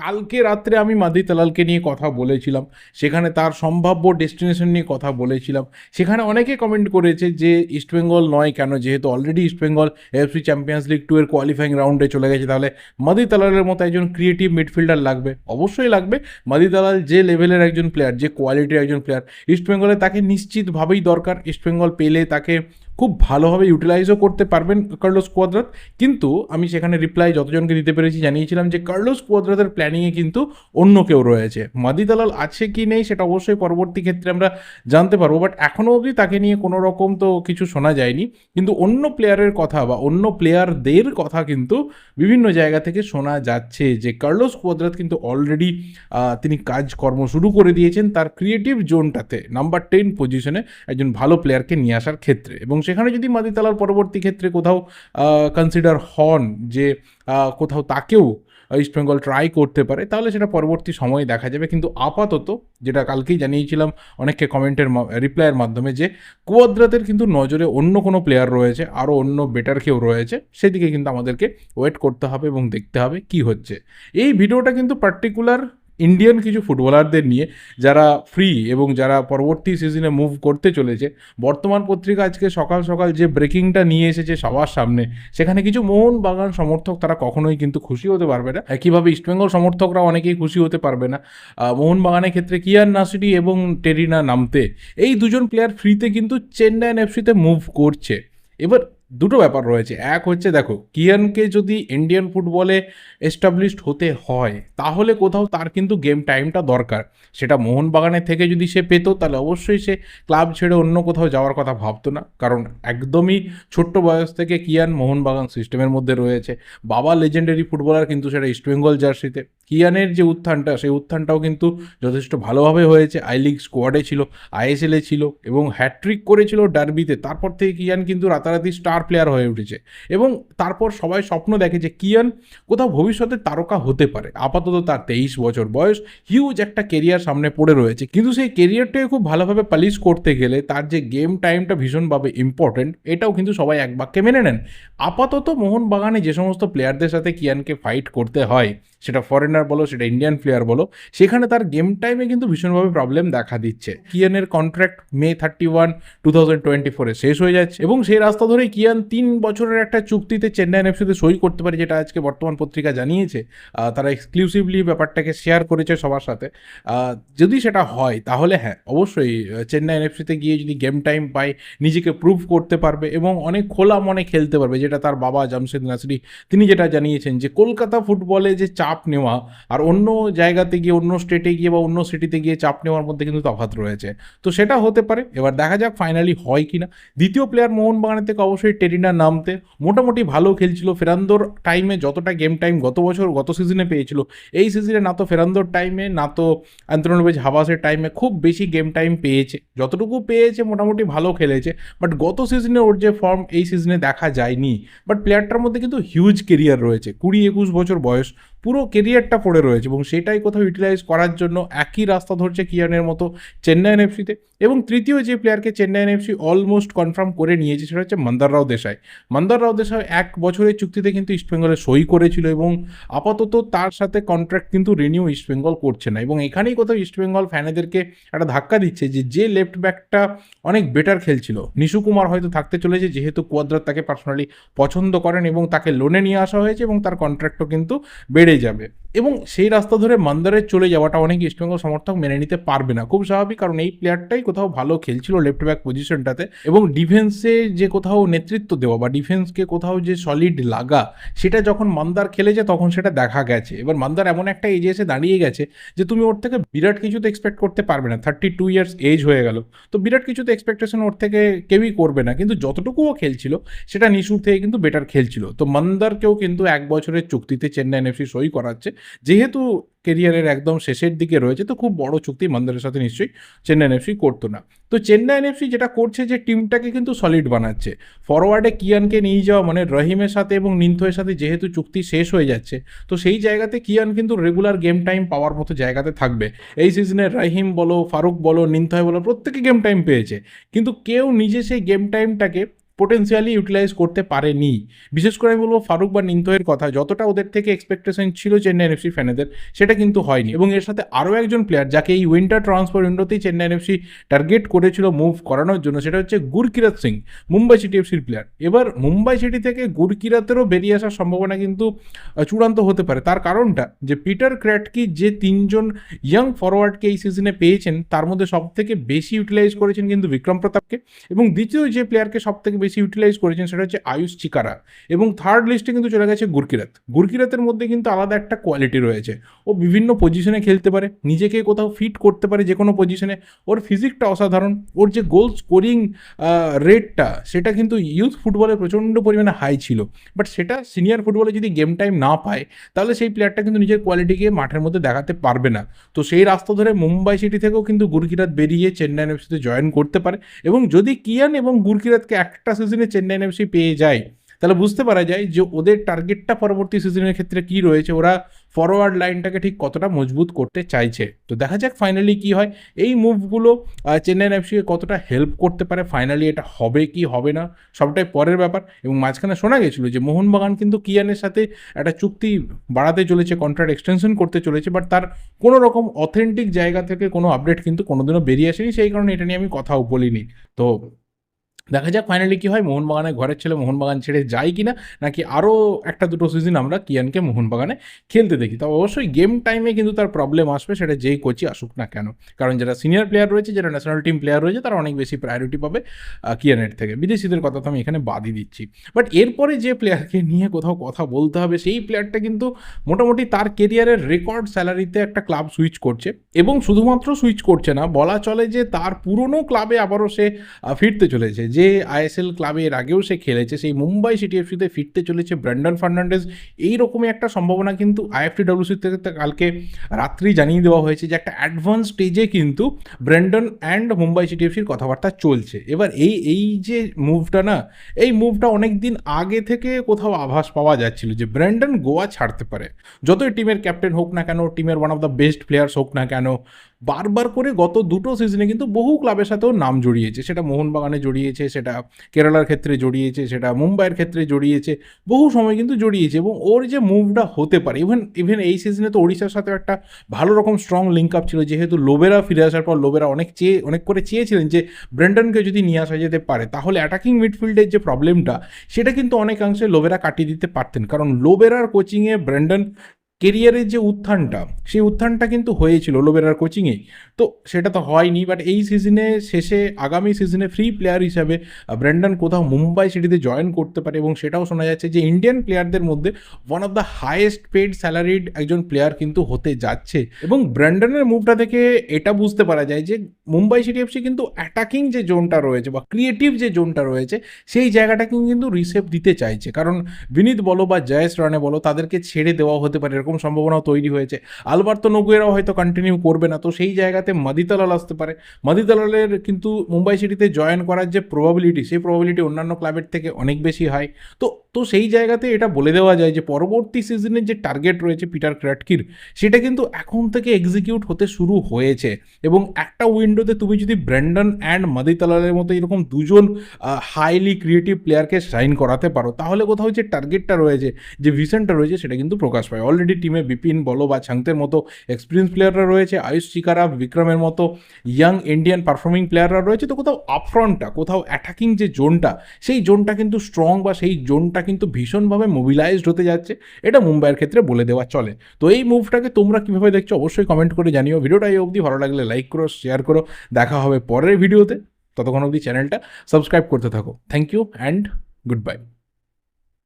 কালকে রাত্রে আমি মাদি তালালকে নিয়ে কথা বলেছিলাম। সেখানে তার সম্ভাব্য ডেস্টিনেশন নিয়ে কথা বলেছিলাম। সেখানে অনেকে কমেন্ট করেছে যে ইস্টবেঙ্গল নয় কেন? যেহেতু already East Bengal FC Champions League two এর কোয়ালিফাইং রাউন্ডে চলে গেছে। তাহলে মাদি তালালের মতো একজন ক্রিয়েটিভ মিডফিল্ডার লাগবে? অবশ্যই লাগবে। মাদি তালাল যে লেভেলের একজন প্লেয়ার যে কোয়ালিটির একজন প্লেয়ার ইস্টবেঙ্গলে তাকে নিশ্চিতভাবেই দরকার। ইস্টবেঙ্গল পেলে তাকে খুব ভালোভাবে ইউটিলাইজও করতে পারবেন কার্লোস কোয়াদ্রাত কিন্তু আমি সেখানে রিপ্লাই যতজনকে দিতে পেরেছি জানিয়েছিলাম যে কার্লোস কোয়াদ্রাতের প্ল্যানিংয়ে কিন্তু অন্য কেউ রয়েছে। মাদি দালাল আছে কি নেই সেটা অবশ্যই পরবর্তী ক্ষেত্রে আমরা জানতে পারব। বাট এখনও অবধি তাকে নিয়ে কোনো রকম তো কিছু শোনা যায়নি। কিন্তু অন্য প্লেয়ারের কথা বা অন্য প্লেয়ারদের কথা কিন্তু বিভিন্ন জায়গা থেকে শোনা যাচ্ছে যে কার্লোস কোয়াদ্রাত কিন্তু অলরেডি তিনি কাজকর্ম শুরু করে দিয়েছেন তার ক্রিয়েটিভ জোনটাতে নাম্বার টেন পজিশনে একজন ভালো প্লেয়ারকে নিয়ে আসার ক্ষেত্রে। এবং সেখানে যদি মাদিতালার পরবর্তী ক্ষেত্রে কোথাও কনসিডার হন যে কোথাও তাকেও ইস্টবেঙ্গল ট্রাই করতে পারে, তাহলে সেটা পরবর্তী সময়ে দেখা যাবে। কিন্তু আপাতত যেটা কালকেই জানিয়েছিলাম অনেককে কমেন্টের রিপ্লাইয়ের মাধ্যমে যে, কুয়াদ্রাতের কিন্তু নজরে অন্য কোনো প্লেয়ার রয়েছে, আরও অন্য বেটার কেউ রয়েছে, সেদিকে কিন্তু আমাদেরকে ওয়েট করতে হবে এবং দেখতে হবে কি হচ্ছে। এই ভিডিওটা কিন্তু পার্টিকুলার ইন্ডিয়ান কিছু ফুটবলারদের নিয়ে যারা ফ্রি এবং যারা পরবর্তী সিজনে মুভ করতে চলেছে বর্তমান পত্রিকা আজকে সকাল সকাল যে ব্রেকিংটা নিয়ে এসেছে সবার সামনে সেখানে কিছু মোহন বাগান সমর্থক তারা কখনোই কিন্তু খুশি হতে পারবে না। একইভাবে ইস্টবেঙ্গল সমর্থকরা অনেকেই খুশি হতে পারবে না। আহ, মোহন বাগানের ক্ষেত্রে কিয়ান নাসিরি এবং টেরিনা নামতে এই দুজন প্লেয়ার ফ্রিতে কিন্তু চেন্নাইন এফসিতে মুভ করছে। এবার দুটো ব্যাপার রয়েছে। এক হচ্ছে দেখো, কিয়ানকে যদি ইন্ডিয়ান ফুটবলে এস্টাবলিশড হতে হয়, তাহলে কোথাও তার কিন্তু গেম টাইমটা দরকার। সেটা মোহনবাগানের থেকে যদি সে পেত, তাহলে অবশ্যই সে ক্লাব ছেড়ে অন্য কোথাও যাওয়ার কথা ভাবতো না। কারণ একদমই ছোট্ট বয়স থেকে কিয়ান মোহনবাগান সিস্টেমের মধ্যে রয়েছে। বাবা লেজেন্ডারি ফুটবলার কিন্তু সেটা ইস্টবেঙ্গল জার্সিতে কিয়ানের যে উত্থানটা, সেই উত্থানটাও কিন্তু যথেষ্ট ভালোভাবে হয়েছে। আই লিগ স্কোয়াডে ছিল, আইএসএলে ছিল এবং হ্যাট্রিক করেছিল ডার্বিতে। তারপর থেকে কিয়ান কিন্তু রাতারাতি স্টার প্লেয়ার হয়ে উঠেছে এবং তারপর সবাই স্বপ্ন দেখে যে কিয়ান কোথাও ভবিষ্যতে তারকা হতে পারে। আপাতত তার তেইশ বছর বয়স হিউজ একটা কেরিয়ার সামনে পড়ে রয়েছে। কিন্তু সেই কেরিয়ারটাকে খুব ভালোভাবে পালিশ করতে গেলে তার যে গেম টাইমটা ভীষণভাবে ইম্পর্টেন্ট এটাও কিন্তু সবাই এক বাক্যে মেনে নেন। আপাতত মোহনবাগানে যে সমস্ত প্লেয়ারদের সাথে কিয়ানকে ফাইট করতে হয় সেটা ফরেনার বলো সেটা ইন্ডিয়ান প্লেয়ার বলো সেখানে তার গেম টাইমে কিন্তু ভীষণভাবে প্রবলেম দেখা দিচ্ছে। কিয়ানের contract May thirty one two thousand twenty ফোরে শেষ হয়ে যাচ্ছে এবং সেই রাস্তা ধরেই কিয়ান তিন বছরের একটা চুক্তিতে চেন্নাইন এফসিতে সই করতে পারে যেটা আজকে বর্তমান পত্রিকা জানিয়েছে। তারা এক্সক্লুসিভলি ব্যাপারটাকে শেয়ার করেছে সবার সাথে। যদি সেটা হয় তাহলে হ্যাঁ অবশ্যই আহ, চেন্নাইন এফসিতে গিয়ে যদি গেম টাইম পায় নিজেকে প্রুভ করতে পারবে এবং অনেক খোলা মনে খেলতে পারবে যেটা তার বাবা জামশেদ নাসরি তিনি যেটা জানিয়েছেন যে কলকাতা ফুটবলে যে চাপ নেওয়া আর অন্য জায়গাতে গিয়ে, অন্য স্টেটে গিয়ে বা অন্য সিটিতে গিয়ে চাপ নেওয়ার মধ্যে কিন্তু তফাৎ রয়েছে। তো সেটা হতে পারে। এবার দেখা যাক ফাইনালি হয় কি না দ্বিতীয় প্লেয়ার মোহনবাগানের থেকে অবশ্যই টেরিনা নামতে। মোটামুটি ভালো খেলছিল। ফেরান্দোর টাইমে যতটা গেম টাইম গত বছর, গত সিজনে পেয়েছিল। এই সিজনে না তো ফেরান্দোর টাইমে না তো অ্যান্থনোবেজ হাবাসের টাইমে খুব বেশি গেম টাইম পেয়েছে। যতটুকু পেয়েছে, মোটামুটি ভালো খেলেছে। বাট গত সিজনে ওর যে ফর্ম এই সিজনে দেখা যায়নি। বাট প্লেয়ারটার মধ্যে কিন্তু হিউজ কেরিয়ার রয়েছে। কুড়ি, একুশ বছর বয়স। পুরো কেরিয়ারটা পড়ে রয়েছে এবং সেটাই কোথাও ইউটিলাইজ করার জন্য একই রাস্তা ধরছে কিয়ানের মতো চেন্নাইন এফসিতে এবং তৃতীয় যে প্লেয়ারকে চেন্নাইন এফসি অলমোস্ট কনফার্ম করে নিয়েছে সেটা হচ্ছে মন্দার রাও দেশাই। মন্দার রাও দেশাই এক বছরের চুক্তিতে কিন্তু ইস্টবেঙ্গলে সই করেছিল এবং আপাতত তার সাথে কন্ট্রাক্ট কিন্তু রিনিউ ইস্টবেঙ্গল করছে না এবং এখানেই কোথাও ইস্টবেঙ্গল ফ্যানেদেরকে একটা ধাক্কা দিচ্ছে যে যে লেফট ব্যাকটা অনেক বেটার খেলছিল। নিশু কুমার হয়তো থাকতে চলেছে যেহেতু কোয়াদ্রাত তাকে পার্সোনালি পছন্দ করেন এবং তাকে লোনে নিয়ে আসা হয়েছে এবং তার কন্ট্রাক্টও কিন্তু বেড়ে যাবে। এবং সেই রাস্তা ধরে মান্দারের চলে যাওয়াটা অনেক ইস্টবেঙ্গল সমর্থক মেনে নিতে পারবে না। খুব স্বাভাবিক, কারণ এই প্লেয়ারটাই কোথাও ভালো খেলছিল লেফট ব্যাক পজিশনটাতে এবং ডিফেন্সে যে কোথাও নেতৃত্ব দেওয়া বা ডিফেন্সকে কোথাও যে সলিড লাগা, সেটা যখন মান্দার খেলেছে তখন সেটা দেখা গেছে। এবার মান্দার এমন একটা এজে এসে দাঁড়িয়ে গেছে যে তুমি ওর থেকে বিরাট কিছু তো এক্সপেক্ট করতে পারবে না। থার্টি টু ইয়ার্স এজ হয়ে গেল। তো বিরাট কিছু তো এক্সপেকটেশন ওর থেকে কেউই করবে না। কিন্তু যতটুকু ও খেলছিল, সেটা নিশুর থেকে কিন্তু বেটার খেলছিল। তো মান্দারকেও কিন্তু এক বছরের চুক্তিতে চেন্নাই এফসি সই করাচ্ছে। যেহেতু কেরিয়ারের একদম শেষের দিকে রয়েছে, তো খুব বড় চুক্তি মন্দারের সাথে নিশ্চয়ই চেন্নাইন এফসি করতো না। তো চেন্নাইন এফসি যেটা করছে যে টিমটাকে কিন্তু সলিড বানাচ্ছে। ফরওয়ার্ডে কিয়ানকে নিয়ে যাওয়া মানে রহিমের সাথে এবং নিন্থয়ের সাথে যেহেতু চুক্তি শেষ হয়ে যাচ্ছে, তো সেই জায়গাতে কিয়ান কিন্তু রেগুলার গেম টাইম পাওয়ার মতো জায়গাতে থাকবে। এই সিজনে রহিম বলো, ফারুক বলো, নিন্থয় বলো, প্রত্যেকে গেম টাইম পেয়েছে। কিন্তু কেউ নিজে সেই গেম টাইমটাকে পোটেন্সিয়ালি ইউটিলাইজ করতে পারেনি। বিশেষ করে আমি বলব ফারুক বা নিন্তয়ের কথা, যতটা ওদের থেকে এক্সপেকটেশন ছিল চেন্নাই এনএফসি ফ্যানেদের, সেটা কিন্তু হয়নি। এবং এর সাথে আরও একজন প্লেয়ার যাকে এই উইন্টার ট্রান্সফার উইন্ডোতেই চেন্নাই এনএফসি টার্গেট করেছিল মুভ করানোর জন্য, সেটা হচ্ছে গুরকিরাত সিং, মুম্বাই সিটি এফসির প্লেয়ার এবার মুম্বাই সিটি থেকে গুরকিরাতেরও বেরিয়ে আসার সম্ভাবনা কিন্তু চূড়ান্ত হতে পারে। তার কারণটা যে পিটার ক্র্যাটকি যে তিনজন ইয়াং ফরওয়ার্ডকে এই সিজনে পেয়েছেন, তার মধ্যে সব থেকে বেশি ইউটিলাইজ করেছেন কিন্তু বিক্রম প্রতাপকে। এবং দ্বিতীয় যে প্লেয়ারকে সব থেকে বেশি ইউটিলাইজ করেছেন সেটা হচ্ছে আয়ুষ চিকারা। এবং থার্ড লিস্টে কিন্তু চলে গেছে গুরকিরাত। গুরকিরাতের মধ্যে কিন্তু আলাদা একটা কোয়ালিটি রয়েছে। ও বিভিন্ন পজিশনে খেলতে পারে, নিজেকে কোথাও ফিট করতে পারে যে কোনো পজিশনে ওর ফিজিকটা অসাধারণ। ওর যে গোল স্কোরিং রেটটা সেটা কিন্তু ইউথ ফুটবলে প্রচণ্ড পরিমাণে হাই ছিল। বাট সেটা সিনিয়র ফুটবলে যদি গেম টাইম না পায়, তাহলে সেই প্লেয়ারটা কিন্তু নিজের কোয়ালিটিকে মাঠের মধ্যে দেখাতে পারবে না। তো সেই রাস্তা ধরে মুম্বাই সিটি থেকেও কিন্তু গুরকিরাত বেরিয়ে চেন্নাই এফসিতে জয়েন করতে পারে। এবং যদি কিয়ান এবং গুরকিরাতকে একটা সিজনে চেন্নাই এফসি পেয়ে যায়। তাহলে বুঝতে পারা যায় যে ওদের টার্গেটটা পরবর্তী সিজনের ক্ষেত্রে কি রয়েছে, ওরা ফরওয়ার্ড লাইনটাকে ঠিক কতটা মজবুত করতে চাইছে। তো দেখা যাক ফাইনালি কি হয়। এই মুভগুলো চেন্নাই এফসিকে কতটা হেল্প করতে পারে? ফাইনালি এটা হবে কি, হবে না? সবটাই পরের ব্যাপার। এবং মাঝখানে শোনা গেছিল যে মোহনবাগান কিন্তু কিয়ানের সাথে একটা চুক্তি বাড়াতে চলেছে কন্ট্রাক্ট এক্সটেনশন করতে চলেছে বাট তার কোনো রকম অথেন্টিক জায়গা থেকে কোনো আপডেট কিন্তু কোনোদিনও বেরিয়ে আসেনি। সেই কারণে এটা নিয়ে আমি কথাও বলিনি। তো দেখা যাক ফাইনালি কি হয়, মোহনবাগানের ঘরের ছেলে মোহনবাগান ছেড়ে যায় কিনা, নাকি আরও একটা দুটো সিজন আমরা কিয়ানকে মোহনবাগানে খেলতে দেখি। তবে অবশ্যই গেম টাইমে কিন্তু তার প্রবলেম আসবে, সেটা যেই কোচই আসুক না কেন। কারণ যারা সিনিয়র প্লেয়ার রয়েছে, যারা ন্যাশনাল টিম প্লেয়ার রয়েছে, তারা অনেক বেশি প্রায়োরিটি পাবে কিয়ানের থেকে। বিদেশিদের কথা তো আমি এখানে বাদই দিচ্ছি। বাট এরপরে যে প্লেয়ারকে নিয়ে কোথাও কথা বলতে হবে, সেই প্লেয়ারটা কিন্তু মোটামুটি তার কেরিয়ারের রেকর্ড স্যালারিতে একটা ক্লাব সুইচ করছে। এবং শুধুমাত্র সুইচ করছে না, বলা চলে যে তার পুরনো ক্লাবে আবারও সে ফিরতে চলেছে। যে আইএসএল ক্লাবে এর আগেও সে খেলেছে, সেই মুম্বাই সিটি এফসিতে ফিরতে চলেছে ব্র্যান্ডন ফার্নান্ডেজ। এইরকমই একটা সম্ভাবনা কিন্তু আইএফটি আইএফটিডব্লিউসি থেকে কালকে রাত্রি জানিয়ে দেওয়া হয়েছে যে একটা অ্যাডভান্স স্টেজে কিন্তু ব্র্যান্ডন অ্যান্ড মুম্বাই সিটি এফসির কথাবার্তা চলছে। এবার এই এই যে মুভটা না, এই মুভটা অনেক দিন আগে থেকে কোথাও আভাস পাওয়া যাচ্ছিল যে ব্র্যান্ডন গোয়া ছাড়তে পারে। যতই টিমের ক্যাপ্টেন হোক না কেন, টিমের one of the best players হোক না কেন বারবার করে গত দুটো সিজনে কিন্তু বহু ক্লাবের সাথেও নাম জড়িয়েছে। সেটা মোহনবাগানে জড়িয়েছে, সেটা কেরালার ক্ষেত্রে জড়িয়েছে, সেটা মুম্বাইয়ের ক্ষেত্রে জড়িয়েছে, বহু সময় কিন্তু জড়িয়েছে এবং ওর যে মুভটা হতে পারে ইভেন ইভেন এই সিজনে তো ওড়িশার সাথে একটা ভালো রকম স্ট্রং লিঙ্ক আপ ছিল, যেহেতু লোবেরা ফিরে আসার পর লোবেরা অনেক চেয়ে, অনেক করে চেয়েছিলেন যে ব্রেন্ডনকে যদি নিয়ে আসা যেতে পারে, তাহলে অ্যাটাকিং মিডফিল্ডের যে প্রবলেমটা সেটা কিন্তু অনেকাংশে লোবেরা কাটিয়ে দিতে পারতেন। কারণ লোবেরার কোচিংয়ে ব্রেন্ডন কেরিয়ারের যে উত্থানটা, সেই উত্থানটা কিন্তু হয়েছিল লোবেরার কোচিংয়ে। তো সেটা তো হয়নি বাট এই সিজনে শেষে, আগামী সিজনে ফ্রি প্লেয়ার হিসাবে ব্র্যান্ডন কোথাও মুম্বাই সিটিতে জয়েন করতে পারে এবং সেটাও শোনা যাচ্ছে যে ইন্ডিয়ান প্লেয়ারদের মধ্যে one of the highest paid salaried একজন প্লেয়ার কিন্তু হতে যাচ্ছে। এবং ব্র্যান্ডনের মুভটা থেকে এটা বুঝতে পারা যায় যে মুম্বাই সিটি এফসি কিন্তু অ্যাটাকিং যে জোনটা রয়েছে বা ক্রিয়েটিভ যে জোনটা রয়েছে, সেই জায়গাটাকে কিন্তু রিসেপ দিতে চাইছে। কারণ বিনীত বলো বা জয়েশ রানে বলো, তাদেরকে ছেড়ে দেওয়া হতে পারে, এরকম সম্ভাবনাও তৈরি হয়েছে। আলবার্তো নগুয়েরাও হয়তো কন্টিনিউ করবে না। তো সেই জায়গাতে মাদিতালাল আসতে পারে। মাদিতালালের কিন্তু মুম্বাই সিটিতে জয়েন করার যে প্রবাবিলিটি সেই প্রবাবিলিটি অন্যান্য ক্লাবের থেকে অনেক বেশি হয় তো তো সেই জায়গাতে এটা বলে দেওয়া যায় যে, পরবর্তী সিজনের যে টার্গেট রয়েছে পিটার ক্র্যাটকির, সেটা কিন্তু এখন থেকে এক্সিকিউট হতে শুরু হয়েছে। এবং একটা উইন্ডোতে তুমি যদি ব্র্যান্ডন অ্যান্ড মাদিতালালের মতো এরকম দুজন হাইলি ক্রিয়েটিভ প্লেয়ারকে সাইন করাতে পারো, তাহলে কোথাও যে টার্গেটটা রয়েছে, যে ভিশনটা রয়েছে, সেটা কিন্তু প্রকাশ পায়। অলরেডি টিমে বিপিন বলো বা ছাংতের মতো এক্সপিরিয়েন্স প্লেয়াররা রয়েছে। আয়ুষ চিকারা, বিক্রমের মতো ইয়াং ইন্ডিয়ান পারফর্মিং প্লেয়াররা রয়েছে। তো কোথাও আপফ্রন্টটা কোথাও অ্যাটাকিং যে জোনটা সেই জোনটা কিন্তু স্ট্রং বা সেই জোনটা কিন্তু ভীষণভাবে মোবিলাইজড হতে যাচ্ছে। এটা মুম্বাইয়ের ক্ষেত্রে বলে দেওয়া চলে। তো এই মুভটাকে তোমরা কীভাবে দেখছ অবশ্যই কমেন্ট করে জানিও। ভিডিওটা এই অবধি। ভালো লাগলে লাইক করো শেয়ার করো। দেখা হবে পরের ভিডিওতে। ততক্ষণ অবধি চ্যানেলটা সাবস্ক্রাইব করতে থাকো। Thank you and good bye